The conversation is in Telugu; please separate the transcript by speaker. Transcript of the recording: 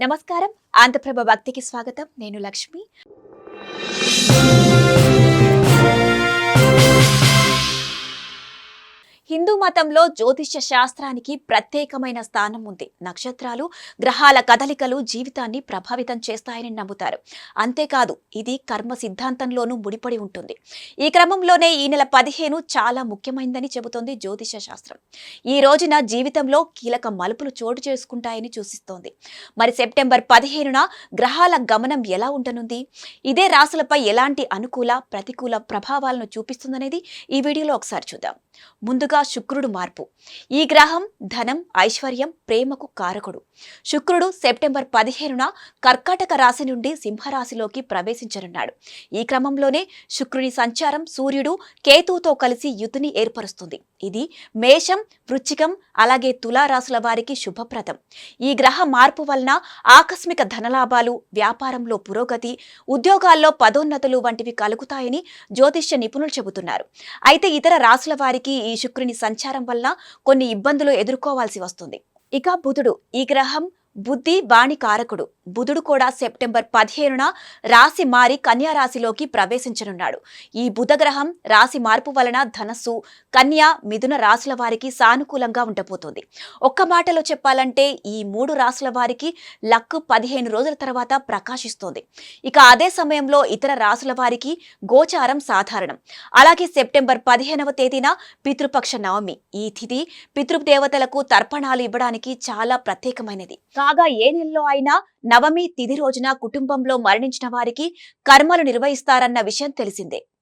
Speaker 1: నమస్కారం. ఆంధ్రప్రభ భక్తికి స్వాగతం. నేను లక్ష్మి. హిందూ మతంలో జ్యోతిష్య శాస్త్రానికి ప్రత్యేకమైన స్థానం ఉంది. నక్షత్రాలు గ్రహాల కదలికలు జీవితాన్ని ప్రభావితం చేస్తాయని నమ్ముతారు. అంతేకాదు ఇది కర్మ సిద్ధాంతంలోనూ ముడిపడి ఉంటుంది. ఈ క్రమంలోనే ఈ నెల పదిహేను చాలా ముఖ్యమైనదని చెబుతోంది జ్యోతిష శాస్త్రం. ఈ రోజున జీవితంలో కీలక మలుపులు చోటు చేసుకుంటాయని సూచిస్తోంది. మరి సెప్టెంబర్ పదిహేనున గ్రహాల గమనం ఎలా ఉండనుంది? ఇదే రాశులపై ఎలాంటి అనుకూల ప్రతికూల ప్రభావాలను చూపిస్తుందనేది ఈ వీడియోలో ఒకసారి చూద్దాం. ముందుగా శుక్రుడు మార్పు. ఈ గ్రహం ధనం ఐశ్వర్యం ప్రేమకు కారకుడు. శుక్రుడు సెప్టెంబర్ పదిహేనున కర్కాటక రాశి నుండి సింహరాశిలోకి ప్రవేశించనున్నాడు. ఈ క్రమంలోనే శుక్రుని సంచారం సూర్యుడు కేతువుతో కలిసి యుతిని ఏర్పరుస్తుంది. ఇది మేషం వృచ్చికం అలాగే తులారాశుల వారికి శుభప్రదం. ఈ గ్రహ మార్పు వలన ఆకస్మిక ధనలాభాలు వ్యాపారంలో పురోగతి ఉద్యోగాల్లో పదోన్నతులు వంటివి కలుగుతాయని జ్యోతిష్య నిపుణులు చెబుతున్నారు. అయితే ఇతర రాశుల వారికి ఈ శుక్రుని సంచారం వల్ల కొన్ని ఇబ్బందులు ఎదుర్కోవాల్సి వస్తుంది. ఇక బుధుడు ఈ గ్రహం బుద్ధి బాణి కారకుడు. బుధుడు కూడా సెప్టెంబర్ పదిహేనున రాశి మారి కన్యా రాశిలోకి ప్రవేశించనున్నాడు. ఈ బుధగ్రహం రాశి మార్పు వలన ధనస్సు కన్యా మిథున రాశుల వారికి సానుకూలంగా ఉండబోతోంది. ఒక్క మాటలో చెప్పాలంటే ఈ మూడు రాశుల వారికి లక్ పదిహేను రోజుల తర్వాత ప్రకాశిస్తోంది. ఇక అదే సమయంలో ఇతర రాశుల వారికి గోచారం సాధారణం. అలాగే సెప్టెంబర్ పదిహేనవ తేదీన పితృపక్ష నవమి. ఈ తిథి పితృదేవతలకు తర్పణాలు ఇవ్వడానికి చాలా ప్రత్యేకమైనది. కాగా ఏ నెలలో అయినా నవమి తిథి రోజున కుటుంబంలో మరణించిన వారికి కర్మలు నిర్వహిస్తారన్న విషయం తెలిసిందే.